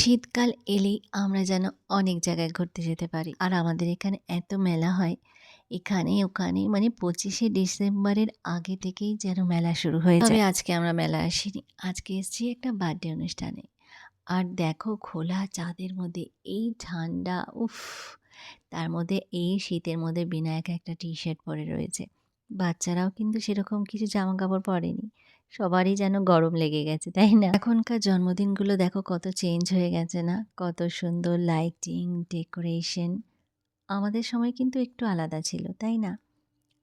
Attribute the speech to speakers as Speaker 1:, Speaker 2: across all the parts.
Speaker 1: শীতকাল এলেই আমরা যেন অনেক জায়গায় ঘুরতে যেতে পারি। আর আমাদের এখানে এত মেলা হয় এখানে ওখানে মানে পঁচিশে ডিসেম্বরের আগে থেকেই যেন মেলা শুরু হয়ে যায়। তবে আজকে আমরা মেলা আসিনি আজকে এসেছি একটা বার্থডে অনুষ্ঠানে। আর দেখো খোলা চাঁদের মধ্যে এই ঠান্ডা উফ তার মধ্যে এই শীতের মধ্যে বিনায়ক একটা টি শার্ট পরে রয়েছে। বাচ্চারাও কিন্তু সেরকম কিছু জামা কাপড় পরেনি। সবারই যেন গরম লেগে গেছে, তাই না? এখনকার জন্মদিনগুলো দেখো কত চেঞ্জ হয়ে গেছে না? কত সুন্দর লাইটিং ডেকোরেশন আমাদের সময় কিন্তু একটু আলাদা ছিল, তাই না?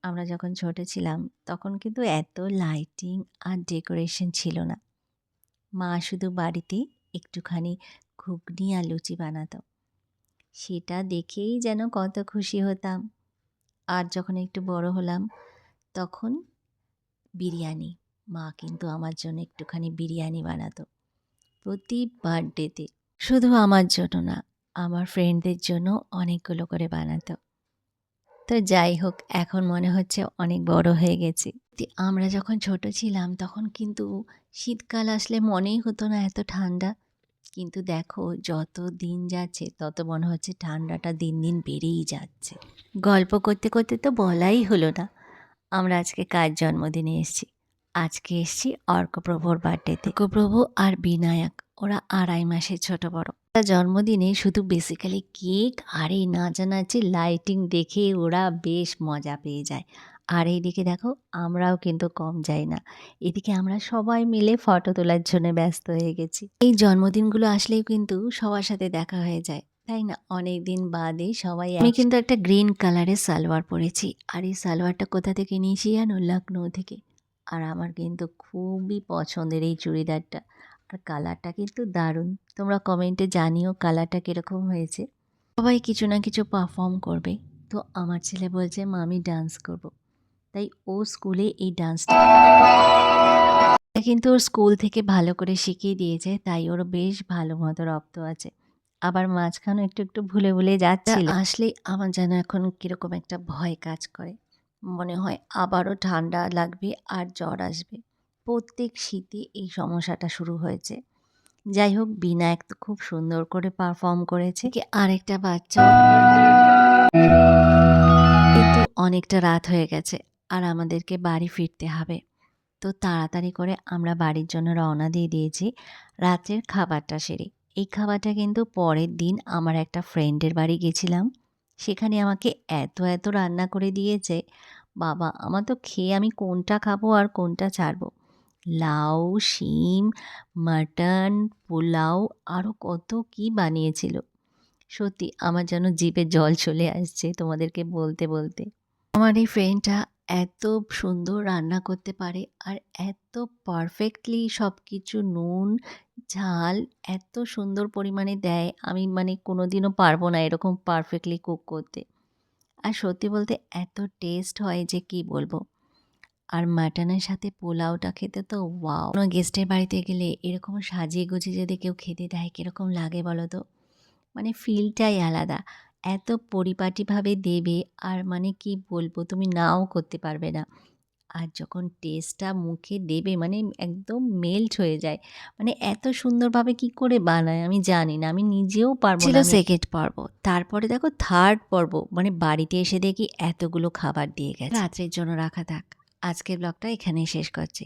Speaker 1: আমরা যখন ছোট ছিলাম, তখন কিন্তু এত লাইটিং আর ডেকোরেশন ছিল না। মা শুধু বাড়িতে একটুখানি ঘুগনি আর লুচি বানাতো। সেটা দেখেই যেন কত খুশি হতাম। আর যখন একটু বড় হলাম, তখন বিরিয়ানি। মা কিন্তু আমার জন্য একটুখানি বিরিয়ানি বানাতো। প্রতি বার্থডেতে শুধু আমার জন্য না, আমার ফ্রেন্ডদের জন্য অনেকগুলো করে বানাতো। তো যাই হোক, এখন মনে হচ্ছে অনেক বড় হয়ে গেছি। আমরা যখন ছোট ছিলাম, তখন কিন্তু শীতকাল আসলে মনেই হতো না এত ঠান্ডা। কিন্তু দেখো, যত দিন যাচ্ছে, তত মনে হচ্ছে ঠান্ডাটা দিন দিন বেড়েই যাচ্ছে। গল্প করতে করতে তো বলাই হলো না। আমরা আজকে কার জন্মদিনে এসেছি? আজকে এসেছি অর্কপ্রভুর বার্থডেতে অর্কপ্রভু আর বিনায়ক ওরা আড়াই মাসের ছোট বড়। তার জন্মদিনে শুধু বেসিক্যালি কেক আর এই নাচানাচি লাইটিং দেখে ওরা বেশ মজা পেয়ে যায়। আর এইদিকে দেখো আমরাও কিন্তু কম যাই না। এদিকে আমরা সবাই মিলে ফটো তোলার জন্য ব্যস্ত হয়ে গেছি। এই জন্মদিনগুলো আসলেও কিন্তু সবার সাথে দেখা হয়ে যায় তাই না? অনেক দিন বাদে সবাই আমি কিন্তু একটা গ্রিন কালারের সালোয়ার পরেছি। আর এই সালোয়ারটা কোথা থেকে নিয়েছি জানো? লখনৌ থেকে। আর আমার কিন্তু খুবই পছন্দের এই চুড়িদারটা। আর কালারটা কিন্তু দারুণ। তোমরা কমেন্টে জানিও কালারটা কীরকম হয়েছে। সবাই কিছু না কিছু পারফর্ম করবে। তো আমার ছেলে বলছে মা আমি ডান্স করব। তাই ও স্কুলে এই ডান্সটা কিন্তু ওর স্কুল থেকে ভালো করে শিখিয়ে দিয়েছে। তাই ওর বেশ ভালো মতো রপ্ত আছে। আবার মাঝখানে একটু একটু ভুলে ভুলে যাচ্ছে আসলেই আমার যেন এখন কীরকম একটা ভয় কাজ করে। মনে হয় আবারও ঠান্ডা লাগবে আর জ্বর আসবে। প্রত্যেক শীতে এই সমস্যাটা শুরু হয়েছে। যাই হোক, বিনায়ক তো খুব সুন্দর করে পারফর্ম করেছে। কি আরেকটা বাচ্চা। কিন্তু অনেকটা রাত হয়ে গেছে আর আমাদেরকে বাড়ি ফিরতে হবে। তো তাড়াতাড়ি করে আমরা বাড়ির জন্য রওনা দিয়ে দিয়েছি রাতের খাবারটা সেরে। এই খাবারটা কিন্তু পরের দিন আমার একটা ফ্রেন্ডের বাড়ি গেছিলাম। সেখানে আমাকে এত এত রান্না করে দিয়েছে। বাবা, আমার তো খেয়ে আমি কোনটা খাব আর কোনটা ছাড়বো? লাউ, শিম, মাটন, পোলাও আরও কত কি বানিয়েছিল। সত্যি, আমার যেন জিপে জল চলে আসছে তোমাদেরকে বলতে বলতে। আমার এই ফ্রেন্ডটা এত সুন্দর রান্না করতে পারে আর এত পারফেক্টলি সব কিছু নুন, ঝাল এত সুন্দর পরিমাণে দেয়। আমি মানে কোনো দিনও পারব না এরকম পারফেক্টলি কুক করতে। আর সত্যি বলতে এত টেস্ট হয় যে কি বলব? আর মাটনের সাথে পোলাওটা খেতে তো ওয়াও কোনো গেস্টের বাড়িতে গেলে এরকম সাজিয়ে গুছিয়ে যদি কেউ খেতে দেয়, কীরকম লাগে বলো তো? মানে ফিলটাই আলাদা। এত পরিপাটিভাবে দেবে আর মানে কি বলব তুমি নাও করতে পারবে না। আর যখন টেস্টটা মুখে দেবে মানে একদম মেল্ট হয়ে যায়। মানে এত সুন্দরভাবে কি করে বানায় আমি জানি না আমি নিজেও পারব ছিল সেকেন্ড পর্ব। তারপরে দেখো থার্ড পর্ব মানে বাড়িতে এসে দেখি এতগুলো খাবার দিয়ে গেছে। রাত্রের জন্য রাখা থাক। আজকের ব্লগটা এখানেই শেষ করছি।